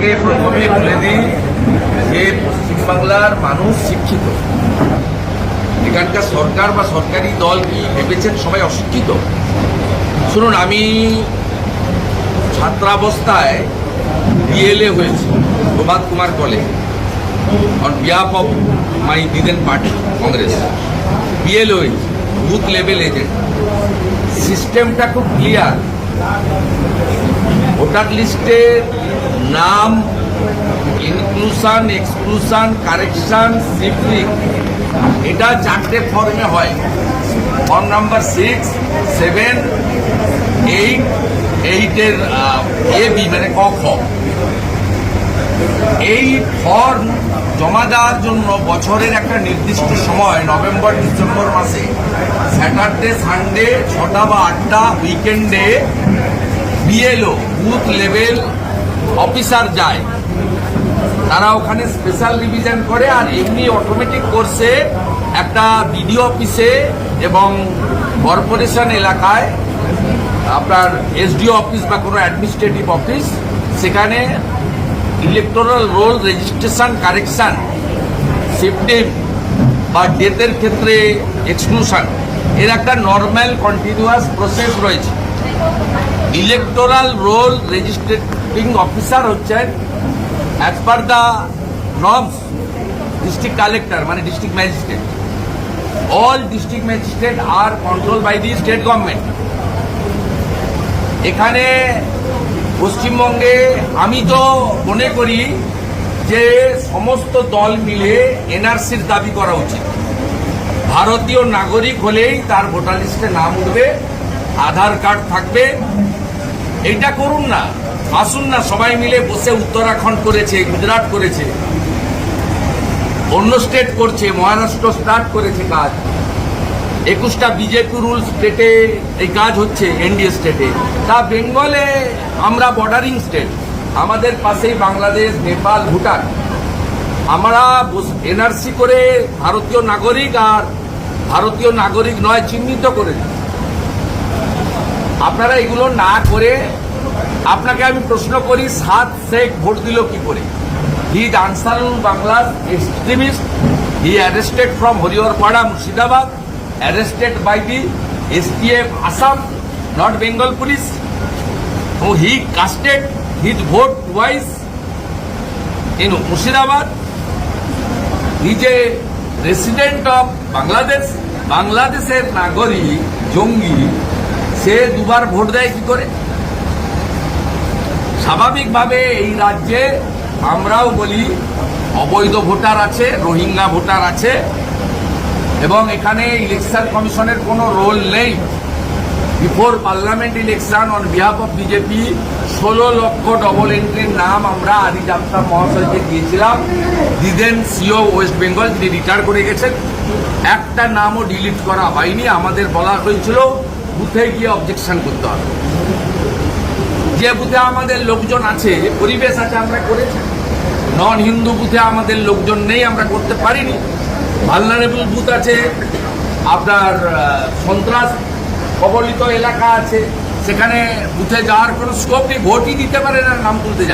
আপনাকে প্রথমে বলে দিই যে পশ্চিমবাংলার মানুষ শিক্ষিত। এখানকার সরকার বা সরকারি দল কি ভেবেছেন সবাই অশিক্ষিত? শুনুন, আমি ছাত্রাবস্থায় বিএলএ হয়েছি, Prabhat Kumar college on behalf of my the then party Congress BLA হয়েছি বুথ লেভেল এজেন্ট সিস্টেমটা খুব ক্লিয়ার ভোটার লিস্টের নাম ইনক্লুশন এক্সক্লুশন কারেকশন সিফ্রিং এটা চারটে ফর্মে হয়। Form number six seven eight এইটের এ বি মানে ক এই ফর্ম জমা দেওয়ার জন্য বছরের একটা নির্দিষ্ট সময় নভেম্বর ডিসেম্বর মাসে। স্যাটারডে সানডে ছটা বা আটটা উইকেন্ডে বিএলও বুথ লেভেল অফিসার যায়। তারা ওখানে স্পেশাল ডিভিশন করে আর এমনি অটোমেটিক কোর্সে একটা বিডিও অফিসে এবং কর্পোরেশন এলাকায় আপনার এসডিও অফিস বা কোনো অ্যাডমিনিস্ট্রেটিভ অফিস সেখানে ইলেকটোরাল রোল রেজিস্ট্রেশন কারেকশন সিফটিভ বা ডেথের ক্ষেত্রে এক্সক্লুশন এর একটা নর্মাল কন্টিনিউয়াস প্রসেস রয়েছে। ইলেকটোরাল রোল রেজিস্ট্রেটিং অফিসার হচ্ছেন as per the norms district collector মানে district magistrate all district magistrate R control by the state government এখানে পশ্চিমবঙ্গে আমি তো মনে করি যে সমস্ত দল মিলে এনআরসির দাবি করা উচিত। ভারতীয় নাগরিক হলেই তার ভোটার লিস্টে নাম উঠবে, আধার কার্ড থাকবে এইটা করুন না। আসুন না, সবাই মিলে বসে উত্তরাখণ্ড করেছে, গুজরাট করেছে। অন্য স্টেট করছে, মহারাষ্ট্র স্টার্ট করেছে কাজ। একুশটা বিজেপি রুল স্টেটে এই কাজ হচ্ছে এনডিএ স্টেটে তা বেঙ্গলে আমরা বর্ডারিং স্টেট আমাদের পাশেই বাংলাদেশ, নেপাল, ভুটান। আমরা এনআরসি করে ভারতীয় নাগরিক আর ভারতীয় নাগরিক নয়, চিহ্নিত করে আপনারা এগুলো না করে আপনাকে আমি প্রশ্ন করি, সাত শেখ ভোট দিল কি করে? হি ইজ আনসারুল বাংলার extremist he arrested from Hariharpara Murshidabad arrested by the STF Assam not Bengal police O he casted his vote twice in Murshidabad he যে রেসিডেন্ট অফ বাংলাদেশ বাংলাদেশের নাগরিক জঙ্গি সে দুবার ভোট দেয় কি করে? স্বাভাবিকভাবে এই রাজ্যে আমরাও বলি অবৈধ ভোটার আছে, রোহিঙ্গা ভোটার আছে, এবং এখানে ইলেকশন কমিশনের কোনো রোল নেই। Before parliament election on behalf of BJP ষোলো লক্ষ ডবল এন্ট্রির নাম আমরা আদি যাত্রা মহাশয়কে দিয়েছিলাম। দিদেন সিও ওয়েস্ট বেঙ্গল যিনি রিটায়ার করে গেছেন। একটা নামও ডিলিট করা হয়নি, আমাদের বলা হয়েছিল, বুথে গিয়ে অবজেকশন করতে হবে। যে বুথে আমাদের লোকজন আছে, পরিবেশ আছে, আমরা করেছি। নন হিন্দু বুথে আমাদের লোকজন নেই, আমরা করতে পারিনি। ভালনারেবল বুথ আছে, আপনার সন্ত্রাস কবলিত এলাকা আছে। সেখানে বুথে যাওয়ার কোনো স্কোপ নেই, ভোটই দিতে পারে না, নাম তুলতে যাবে।